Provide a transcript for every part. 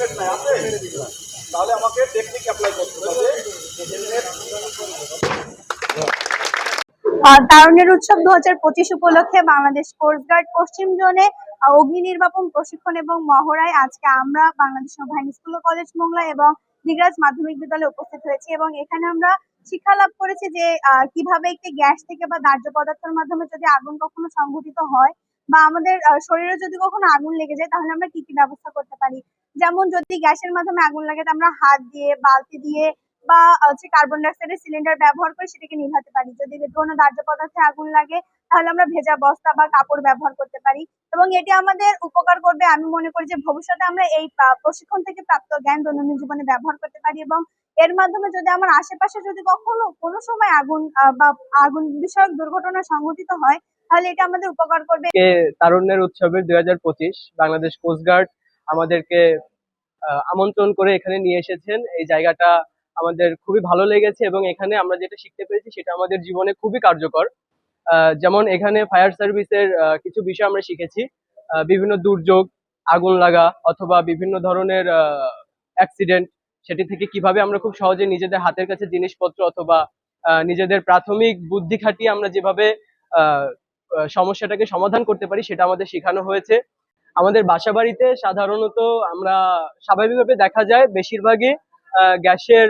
Helmet নাই, আছে? তাহলে আমাকে টেকনিক অ্যাপ্লাই করতে হবে। উৎসব দু হাজার পঁচিশ উপলক্ষে বাংলাদেশ কোস্ট গার্ড পশ্চিম জোনে অগ্নি নির্বাপন প্রশিক্ষণ এবং মহড়ায় আজকে আমরা বাংলাদেশ নৌবাহিনী স্কুল ও কলেজ মোংলা এবং দিগরাজ মাধ্যমিক বিদ্যালয়ে উপস্থিত হয়েছি এবং এখানে আমরা শিক্ষা লাভ করেছি যে কীভাবে একটি গ্যাস থেকে বা দাহ্য পদার্থের মাধ্যমে যদি আগুন কখনো সংঘটিত হয় বা আমাদের শরীরে যদি কখনো আগুন লেগে যায়, তাহলে আমরা কি কি ব্যবস্থা করতে পারি? যেমন যদি গ্যাসের মাধ্যমে আগুন লাগে আমরা হাত দিয়ে, বালতি দিয়ে বা হচ্ছে কার্বন ডাইঅক্সাইডের সিলিন্ডার ব্যবহার করে সেটাকে নিভাতে পারি। যদি কোনো দাহ্য পদার্থে আগুন লাগে, তাহলে আমরা ভেজা বস্তা বা কাপড় ব্যবহার করতে পারি। এবং এটি আমাদের উপকার করবে আমি মনে করি যে ভবিষ্যতে আমরা এই প্রশিক্ষণ থেকে প্রাপ্ত জ্ঞান দৈনন্দিন জীবনে ব্যবহার করতে পারি এবং এর মাধ্যমে যদি আমার আশেপাশে যদি কখনো কোনো সময় আগুন বা আগুন বিষয়ক দুর্ঘটনা সংঘটিত হয়, তাহলে এটা আমাদের উপকার করবে। তারুণ্যের উৎসবের দুই বাংলাদেশ কোস্টগার্ড আমাদেরকে আমন্ত্রণ করে এখানে নিয়ে এসেছেন। এই জায়গাটা আমাদের খুবই ভালো লেগেছে এবং এখানে আমরা যেটা শিখতে পেরেছি সেটা আমাদের জীবনে খুবই কার্যকর। যেমন এখানে ফায়ার সার্ভিসের কিছু বিষয় আমরা শিখেছি। বিভিন্ন দুর্যোগ, আগুন লাগা অথবা বিভিন্ন ধরনের অ্যাক্সিডেন্ট সেটি থেকে কীভাবে আমরা খুব সহজে নিজেদের হাতের কাছে জিনিসপত্র অথবা নিজেদের প্রাথমিক বুদ্ধি খাটিয়ে আমরা যেভাবে সমস্যাটাকে সমাধান করতে পারি সেটা আমাদের শেখানো হয়েছে। আমাদের বাসা বাড়িতে সাধারণত আমরা স্বাভাবিকভাবে দেখা যায় বেশিরভাগই গ্যাসের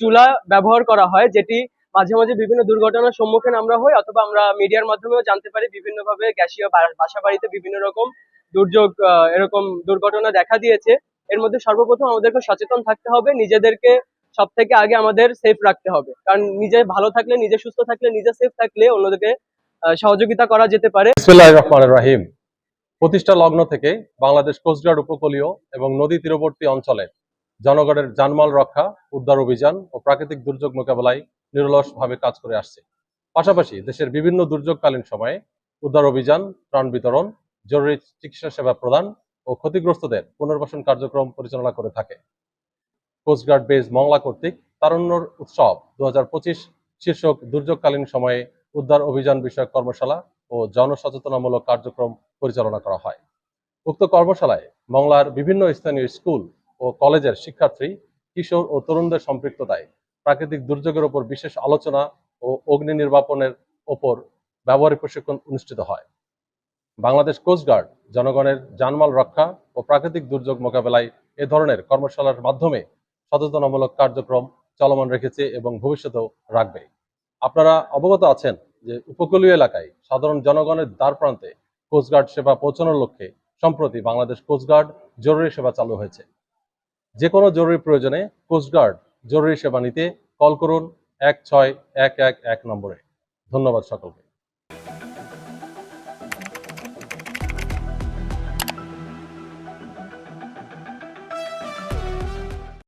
চুলা ব্যবহার করা হয়, যেটি মাঝে মাঝে বিভিন্ন দুর্ঘটনার সম্মুখীন আমরা হই অথবা আমরা মিডিয়ার মাধ্যমেও জানতে পারি বিভিন্নভাবে গ্যাসীয় বাসা বাড়িতে বিভিন্ন রকম দুর্যোগ এরকম দুর্ঘটনা দেখা দিয়েছে। এর মধ্যে সর্বপ্রথম আমাদেরকে সচেতন থাকতে হবে, নিজেদেরকে সব থেকে আগে আমাদের সেফ রাখতে হবে। কারণ নিজে ভালো থাকলে, নিজে সুস্থ থাকলে, নিজে সেফ থাকলে অন্যদেরকে সহযোগিতা করা যেতে পারে। প্রতিষ্ঠা লগ্ন থেকে বাংলাদেশ কোস্টগার্ড উপকূলীয় এবং নদী তীরবর্তী অঞ্চলে জনগণের জানমাল রক্ষা, উদ্ধার অভিযান ও প্রাকৃতিক দুর্যোগ মোকাবেলায় নিরলসভাবে কাজ করে আসছে। পাশাপাশি দেশের বিভিন্ন দুর্যোগকালীন সময়ে উদ্ধার অভিযান, ত্রাণ বিতরণ, জরুরি চিকিৎসা সেবা প্রদান ও ক্ষতিগ্রস্তদের পুনর্বাসন কার্যক্রম পরিচালনা করে থাকে। কোস্টগার্ড বেজ মংলা কর্তৃক তারুণ্যর উৎসব দুই হাজার পঁচিশ শীর্ষক দুর্যোগকালীন সময়ে উদ্ধার অভিযান বিষয়ক কর্মশালা ও জনসচেতনামূলক কার্যক্রম পরিচালনা করা হয়। উক্ত কর্মশালায় মংলার বিভিন্ন স্থানীয় স্কুল ও কলেজের শিক্ষার্থী, কিশোর ও তরুণদের সম্পৃক্ততায় প্রাকৃতিক দুর্যোগের ওপর বিশেষ আলোচনা ও অগ্নি নির্বাপনের ওপর ব্যবহারিক প্রশিক্ষণ অনুষ্ঠিত হয়। বাংলাদেশ কোস্টগার্ড জনগণের জানমাল রক্ষা ও প্রাকৃতিক দুর্যোগ মোকাবেলায় এ ধরনের কর্মশালার মাধ্যমে সচেতনামূলক কার্যক্রম চলমান রেখেছে এবং ভবিষ্যতেও রাখবে। আপনারা অবগত আছেন যে উপকূলীয় এলাকায় সাধারণ জনগণের দ্বার প্রান্তে কোস্টগার্ড সেবা পৌঁছানোর লক্ষ্যে সম্প্রতি বাংলাদেশ কোস্টগার্ড জরুরি সেবা চালু হয়েছে। যে কোনো জরুরি প্রয়োজনে কোস্টগার্ড জরুরি সেবা নিতে কল করুন এক ছয় এক এক এক নম্বরে। ধন্যবাদ সকলকে।